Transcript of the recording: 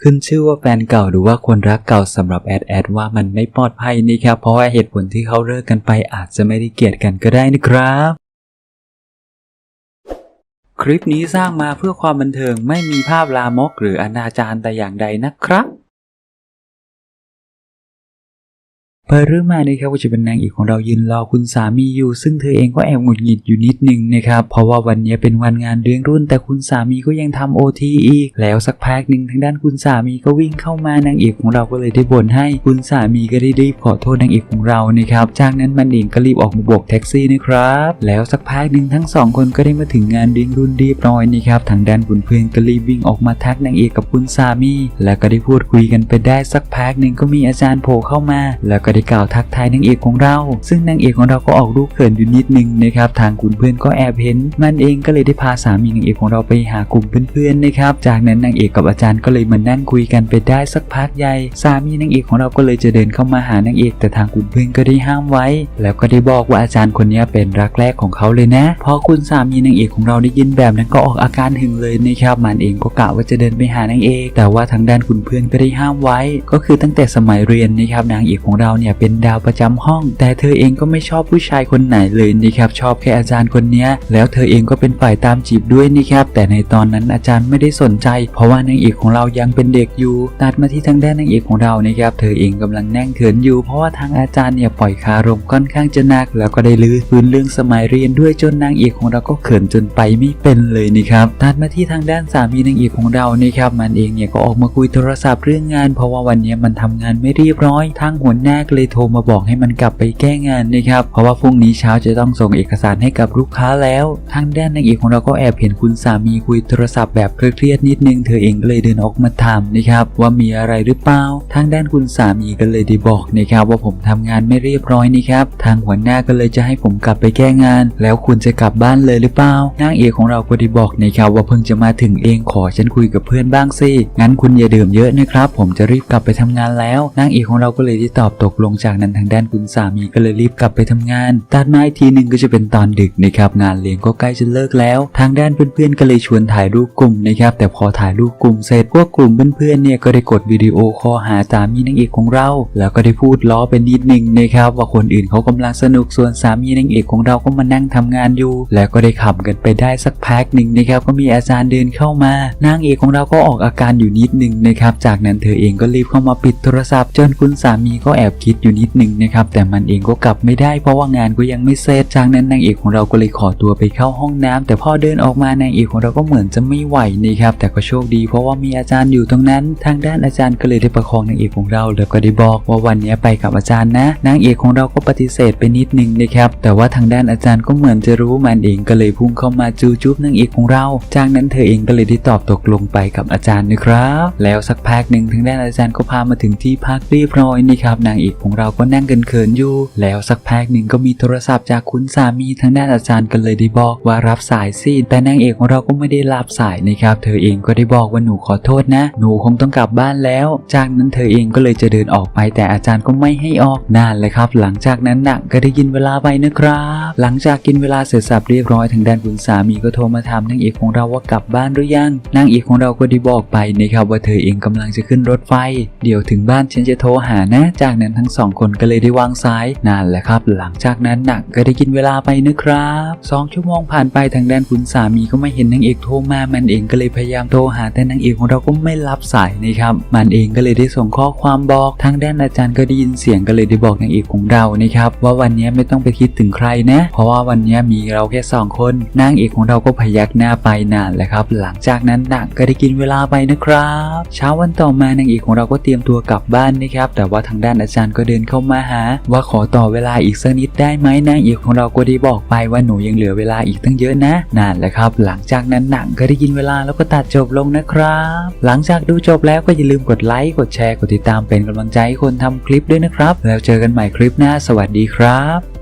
ขึ้นชื่อว่าแฟนเก่าหรือว่าคนรักเก่าสำหรับแอดแอดว่ามันไม่ปลอดภัยนะครับ เพราะว่าเหตุผลที่เขาเลิกกันไปอาจจะไม่ได้เกลียดกันก็ได้นะครับ คลิปนี้สร้างมาเพื่อความบันเทิงไม่มีภาพลามกหรืออนาจารแต่อย่างใดนะครับ เปิดเรื่องมานะครับว่าจะเป็นนางเอกของเรายืนรอคุณสามีอยู่ ซึ่งเธอเองก็แอบหงุดหงิดอยู่นิดนึงนะครับเพราะว่าวันนี้เป็นวันงานเลี้ยงรุ่น แต่คุณสามีก็ยังทำโอทีอีก แล้วสักพักหนึ่งทางด้านคุณสามีก็วิ่งเข้ามานางเอกของเราก็เลยได้บ่นให้คุณสามีก็ได้รีบขอโทษนางเอกของเรานะครับจากนั้นมันเองก็รีบออกมาโบกแท็กซี่นะครับ แล้วสักพักหนึ่งทั้งสองคนก็ได้มาถึงงานเลี้ยงรุ่นเรียบร้อยนะครับทางด้านคุณเพื่อนก็รีบวิ่งออกมาทักนางเอกกับคุณสามี แล้วก็ได้พูดคุยกันไปได้สักพักหนึ่งก็มีอาจารย์โผล่เข้ามา แล้วก็ได้กล่าวทักทายนางเอกของเรา ซึ่งนางเอกของเราก็ออกรูปเขินอยู่นิดนึงนะครับทางคุณเพื่อนก็แอบเห็น มันเองก็เลยได้พาสามีนางเอกของเราไปหากลุ่มเพื่อนๆนะครับจากนั้นนางเอกกับอาจารย์ก็เลยมานั่งคุยกันไปได้สักพักใหญ่สามีนางเอกของเราก็เลยจะเดินเข้ามาหานางเอก แต่ทางคุณเพื่อนก็ได้ห้ามไว้ แล้วก็ได้บอกว่าอาจารย์คนนี้เป็นรักแรกของเขาเลยนะพอคุณสามีนางเอกของเราได้ยินแบบนั้นก็ออกอาการหึงเลยนะครับมันเองก็กะว่าจะเดินไปหานางเอก แต่ว่าทางด้านคุณเพื่อนก็ได้ห้ามไว้ ก็คือตั้งแต่สมัยเรียนนะครับนางเอกของเราเนี่ยเป็นดาวประจำห้อง แต่เธอเองก็ไม่ชอบผู้ชายคนไหนเลยนะครับชอบแค่อาจารย์คนนี้แล้วเธอเองก็เป็นฝ่ายตามจีบด้วยนะครับแต่ในตอนนั้นอาจารย์ไม่ได้สนใจ เพราะว่านางเอกของเรายังเป็นเด็กอยู่ตัดมาที่ทางด้านนางเอกของเรานะครับเธอเองกำลังแน่งเขินอยู่ เพราะว่าทางอาจารย์เนี่ยปล่อยคารมค่อนข้างจะหนัก แล้วก็ได้ลื้อฟื้นเรื่องสมัยเรียนด้วยจนนางเอกของเราก็เขินจนไปไม่เป็นเลยนะครับตัดมาที่ทางด้านสามีนางเอกของเรานะครับมันเองเนี่ยก็ออกมาคุยโทรศัพท์เรื่องงาน เพราะว่าวันนี้มันทำงานไม่เรียบร้อยทางหัวหน้าก็เลยโทรมาบอกให้มันกลับไปแก้งานนะครับ เพราะว่าพรุ่งนี้เช้าจะต้องส่งเอกสารให้กับลูกค้าแล้ว ทางด้านนางเอกของเราก็แอบเห็นคุณสามีคุยโทรศัพท์แบบเครียดนิดนึง เธอเองก็เลยเดินออกมาถามนะครับ ว่ามีอะไรหรือเปล่า ทางด้านคุณสามีก็เลยได้บอกนะครับ ว่าผมทำงานไม่เรียบร้อยนะครับ ทางหัวหน้าก็เลยจะให้ผมกลับไปแก้งาน แล้วคุณจะกลับบ้านเลยหรือเปล่า นางเอกของเราก็ได้บอกนะครับว่าเพิ่งจะมาถึงเองขอฉันคุยกับเพื่อนบ้างสิ งั้นคุณอย่าดื่มเยอะนะครับ ผมจะรีบกลับไปทำงานแล้ว นางเอกของเราก็เลยได้ตอบตกลงจากนั้นทางด้านคุณสามีก็เลยรีบกลับไปทำงานตัดมาอีกทีหนึ่งก็จะเป็นตอนดึกนะครับงานเลี้ยงก็ใกล้จะเลิกแล้ว ทางด้านเพื่อนๆก็เลยชวนถ่ายรูปกลุ่มนะครับแต่พอถ่ายรูปกลุ่มเสร็จพวกกลุ่มเพื่อนๆเนี่ยก็ได้กดวิดีโอคอหาสามีนางเอกของเรา แล้วก็ได้พูดล้อไปนิดนึงนะครับว่าคนอื่นเขากำลังสนุกส่วนสามีนางเอกของเราก็มานั่งทำงานอยู่ แล้วก็ได้ขำกันไปได้สักพักหนึ่งนะครับก็มีอาจารย์เดินเข้ามานางเอกของเราก็ออกอาการอยู่นิดนึงนะครับจากนั้นเธอเองก็รีบเข้ามาปิดโทรศัพท์จนคุณสามีก็แอบคิดอยู่นิดนึงนะครับ แต่มันเองก็กลับไม่ได้เพราะว่างานก็ยังไม่เสร็จจากนั้นนางเอกของเราก็เลยขอตัวไปเข้าห้องน้ำแต่พอเดินออกมานางเอกของเราก็เหมือนจะไม่ไหวนะครับ แต่ก็โชคดีเพราะว่ามีอาจารย์อยู่ตรงนั้น ทางด้านอาจารย์ก็เลยได้ประคองนางเอกของเราแล้วก็ได้บอกว่าวันนี้ไปกับอาจารย์นะ นางเอกของเราก็ปฏิเสธไปนิดนึงนะครับ แต่ว่าทางด้านอาจารย์ก็เหมือนจะรู้มันเองก็เลยพุ่งเข้ามาจูจุ๊บนางเอกของเรา จากนั้นเธอเองก็เลยได้ตอบตกลงไปกับอาจารย์นะครับ แล้วสักพักหนึ่งทางด้านอาจารย์ก็พามาถึงที่พักเรียบร้อยนี่ครับนางเอกของเราก็นั่งกันเขินอยู่ แล้วสักพักหนึ่งก็มีโทรศัพท์จากคุณสามีทางด้านอาจารย์ก็เลยได้บอกว่ารับสายสิแต่นางเอกของเราก็ไม่ได้รับสายนะครับ เธอเองก็ได้บอกว่าหนูขอโทษนะ หนูคงต้องกลับบ้านแล้ว จากนั้นเธอเองก็เลยจะเดินออกไป แต่อาจารย์ก็ไม่ให้ออกนั่นเลยครับ หลังจากนั้นน่ะก็ได้กินเวลาไปนะครับ หลังจากกินเวลาเสร็จสับเรียบร้อยทางด้านคุณสามีก็โทรมาถามนางเอกของเราว่ากลับบ้านหรือยังนางเอกของเราก็ได้บอกไปนะครับว่าเธอเองกำลังจะขึ้นรถไฟ เดี๋ยวถึงบ้านฉันจะโทรหานะ จากนั้นทั้งสองคนก็เลยได้วางสายนั่นแหละครับ หลังจากนั้นหน่ะก็ได้กินเวลาไปนะครับสองชั่วโมงผ่านไปทางด้านคุณสามีก็ไม่เห็นนางเอกโทรมามันเองก็เลยพยายามโทรหาแต่นางเอกของเราก็ไม่รับสายนะครับ มันเองก็เลยได้ส่งข้อความบอกทางด้านอาจารย์ก็ได้ยินเสียงก็เลยได้บอกนางเอกของเรานะครับว่าวันนี้ไม่ต้องไปคิดถึงใครนะ เพราะว่าวันนี้มีเราแค่สองคนนางเอกของเราก็พยักหน้าไปนานแหละครับ หลังจากนั้นหน่ะก็ได้กินเวลาไปนะครับ เช้าวันต่อมานางเอกของเราก็เตรียมตัวกลับบ้านนะครับ แต่ว่าทางด้านอาจารย์ก็เดินเข้ามาหา ว่าขอต่อเวลาอีกสักนิดได้ไหมนางเอกของเราก็ได้บอกไปว่าหนูยังเหลือเวลาอีกตั้งเยอะนะนั่นแหละครับ หลังจากนั้นหนังก็ได้ยินเวลาแล้วก็ตัดจบลงนะครับ หลังจากดูจบแล้วก็อย่าลืมกดไลค์กดแชร์กดติดตามเป็นกำลังใจให้คนทำคลิปด้วยนะครับ แล้วเจอกันใหม่คลิปหน้าสวัสดีครับ